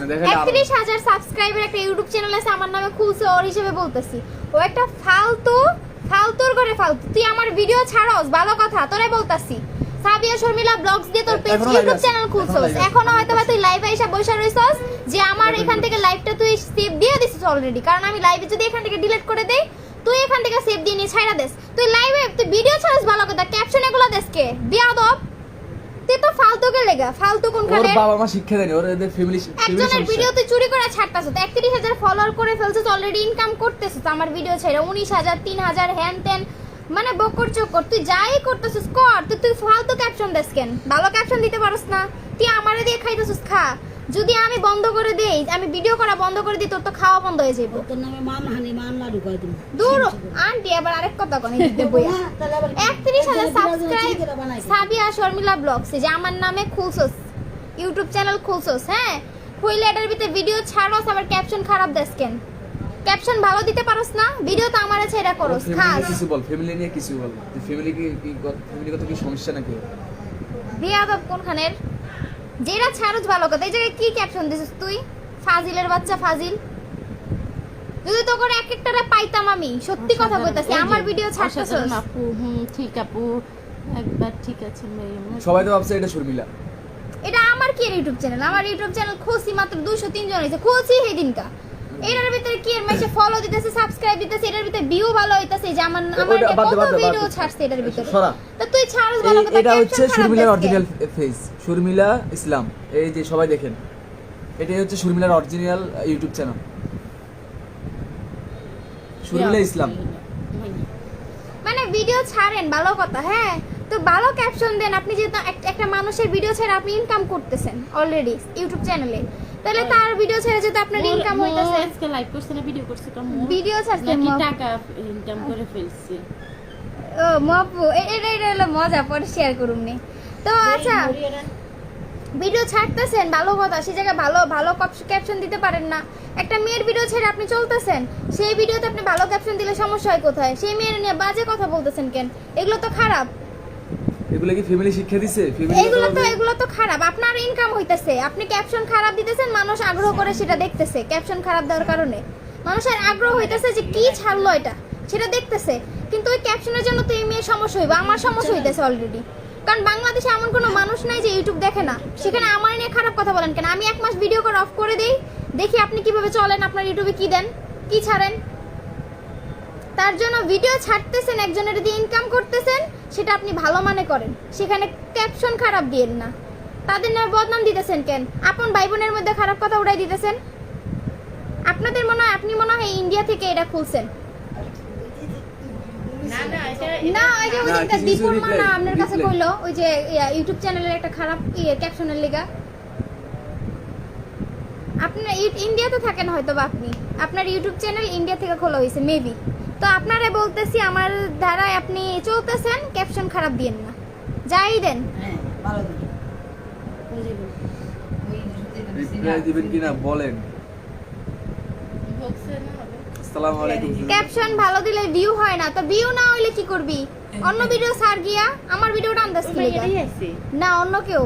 না দেখালে আরও সাবস্ক্রাইবার একটা ইউটিউব চ্যানেল আছে আমার নামে খুলছে ওর হিসেবে বলতেছি। ও একটা ফালতু ফালতুর করে ফালতু। তুই আমার ভিডিও ছাড়স ভালো কথা তোরে বলতাছি। সাবিয়া শর্মিলা ব্লগস দিয়ে তোর পেজ ইউটিউব চ্যানেল খুলছস এখনও হয়তো তুই লাইভে এসে বসে রইছস যে আমার এখান থেকে লাইভটা তুই সেভ দিয়ে দিছিস অলরেডি কারণ আমি লাইভে যদি এখান থেকে ডিলিট করে দেই তুই এখান থেকে সেভ দিয়ে নিয়ে ছাইড়া দেস। তুই লাইভে তুই ভিডিও ছাড়স ভালো কথা ক্যাপশন এগুলো বিয়াদব। তুই তো লেগা ফালতু ওর বাবা মা শিক্ষা দেয়নি ওর এদের ফ্যামিলি একজনের ভিডিও চুরি করে ছাড়তাছ তো একত্রিশ হাজার ফলোয়ার করে ফেলছিস অলরেডি ইনকাম করতেছিস আমার ভিডিও ছেড়ে। উনিশ হাজার তিন হাজার হ্যান তেন মানে বকর চকর। তুই যাই করতেছিস কর। তুই তুই ফালতু ক্যাপশন দেস কেন? ভালো ক্যাপশন দিতে পারস না। তুই আমারে দিয়ে খাইতেছিস খা। যদি আমি বন্ধ করে দেই আমি ভিডিও করা বন্ধ করে দিই তোর তো খাওয়া বন্ধ হয়ে যাবে তোর নামে মানহানি মামলা ঢুকাই দিন? দূর আন্টি আবার আরেক কথা কোন দিতে বইয়া। একত্রিশ হাজার সাবস্ক্রাইব সাবিয়া শর্মিলা ব্লগস যে আমার নামে খুলছস ইউটিউব চ্যানেল খুলছস হ্যাঁ? খুইলে এটার ভিতরে ভিডিও ছাড়স আবার ক্যাপশন খারাপ দেস কেন? ক্যাপশন ভালো দিতে পারোস না? ভিডিও তো আমার আছে এটা করস ফ্যামিলি খাস। কিছু বল ফ্যামিলি নিয়ে কিছু বল। ফ্যামিলি কি ফ্যামিলিগত কি সমস্যা নাকি? বিয়াদব কোনখানের? যেটা ছাড়ুজ ভালো কথা এই জায়গায় কি ক্যাপশন দিছিস তুই? ফাজিলের বাচ্চা ফাজিল। যদি তো করে এক একটারে পাইতাম আমি সত্যি কথা কইতাছি আমার ভিডিও ছাড়তেছস? অসাধারণ আপু হুম ঠিক আপু একবার ঠিক আছে সবাই তো ভাবছে এটা শর্মিলা। এটা আমার কি ইউটিউব চ্যানেল আমার ইউটিউব চ্যানেল খুশি মাত্র দুশো তিনজন হয়েছে খুশি হেদিনকা। দিনকা এটার ভিতরে কি এর মাসে ফলো দিতেছে সাবস্ক্রাইব দিতেছে এটার ভিতরে ভিউ ভালো হইতাছে যে আমার আমার কত ভিডিও ছাড়ছে এটার ভিতরে? সরা। তো তুই ছাড়স ভালো কথা এটা হচ্ছে শর্মিলার অরিজিনাল ফেস শর্মিলা ইসলাম। এই যে সবাই দেখেন এটাই হচ্ছে শর্মিলার original YouTube channel Sharmila Islam. মানে ভিডিও ছাড়েন ভালো কথা হ্যাঁ। তো ভালো ক্যাপশন দেন আপনি যেহেতু এক- একটা মানুষের ভিডিও ছেড়ে আপনি ইনকাম করতেছেন অলরেডি ইউটিউব চ্যানেলে তাহলে তার ভিডিও ছেড়ে যেহেতু আপনার ইনকাম হইতাছে। আজকে লাইভ করছে না ভিডিও করছে কাম ভিডিও ছাড়ছে নাকি টাকা ইনকাম করে ফেলছে। ও মপু এ- এটা এটা হলো মজা পরে শেয়ার করুন নি। তো আচ্ছা ভিডিও ছাড়তেছেন ভালো কথা। সেই জায়গায় ভালো ভালো ক্যাপশন দিতে পারেন না। একটা মেয়ের ভিডিও ছেড়ে আপনি চলতেছেন সেই ভিডিওতে আপনি ভালো ক্যাপশন দিলে সমস্যা হয় কোথায়? সেই মেয়ের নিয়ে বাজে কথা বলতেছেন কেন? এগুলো তো খারাপ। এগুলো কি ফ্যামিলি শিক্ষা দিছে? এগুলো তো এগুলো তো খারাপ। আপনার ইনকাম হইতেছে। আপনি ক্যাপশন খারাপ দিতেছেন মানুষ আগ্রহ করে সেটা দেখতেছে ক্যাপশন খারাপ দেওয়ার কারণে। মানুষের আগ্রহ হইতেছে যে কি ছাড়লো এটা সেটা দেখতেছে। কিন্তু ওই ক্যাপশনের জন্য তো এই মেয়ের সমস্যা হইবে আমার সমস্যা হইতেছে অলরেডি কারণ বাংলাদেশে এমন কোনো মানুষ নাই যে ইউটিউব দেখে না। সেখানে আমার নিয়ে খারাপ কথা বলেন কেন? আমি এক মাস ভিডিও করে অফ করে দিই দেখি আপনি কীভাবে চলেন আপনার ইউটিউবে কি দেন কি ছাড়েন। তার জন্য ভিডিও ছাড়তেছেন একজনের দিয়ে ইনকাম করতেছেন সেটা আপনি ভালো মানে করেন। সেখানে ক্যাপশন খারাপ দিয়েন না। তাদের নামে বদনাম দিতেছেন কেন? আপন ভাই বোনের মধ্যে খারাপ কথা উড়াই দিতেছেন? আপনাদের মনে হয় আপনি মনে হয় ইন্ডিয়া থেকে এটা খুলছেন? না ওই যে ওই একটা দীপুর আপনার কাছে। কইলো ওই যে ইউটিউব চ্যানেলের একটা খারাপ ইয়ে ক্যাপশনের লেগা। আপনার ইন্ডিয়াতে থাকেন হয়তো বা আপনি। আপনার ইউটিউব চ্যানেল ইন্ডিয়া থেকে খোলা হয়েছে মেবি তো আপনারে বলতেছি আমার ধারায় আপনি চলতেছেন ক্যাপশন খারাপ দিয়েন না। যাই দেন। হ্যাঁ ভালো দিন রিপ্লাই দিবেন কিনা বলেন। বলছে না হবে আসসালামু আলাইকুম ক্যাপশন ভালো দিলে ভিউ হয় না তো ভিউ না হইলে কি করবি? অন্য ভিডিও সার গিয়া আমার ভিডিওটা আন্দাজ কি না অন্য কেউ।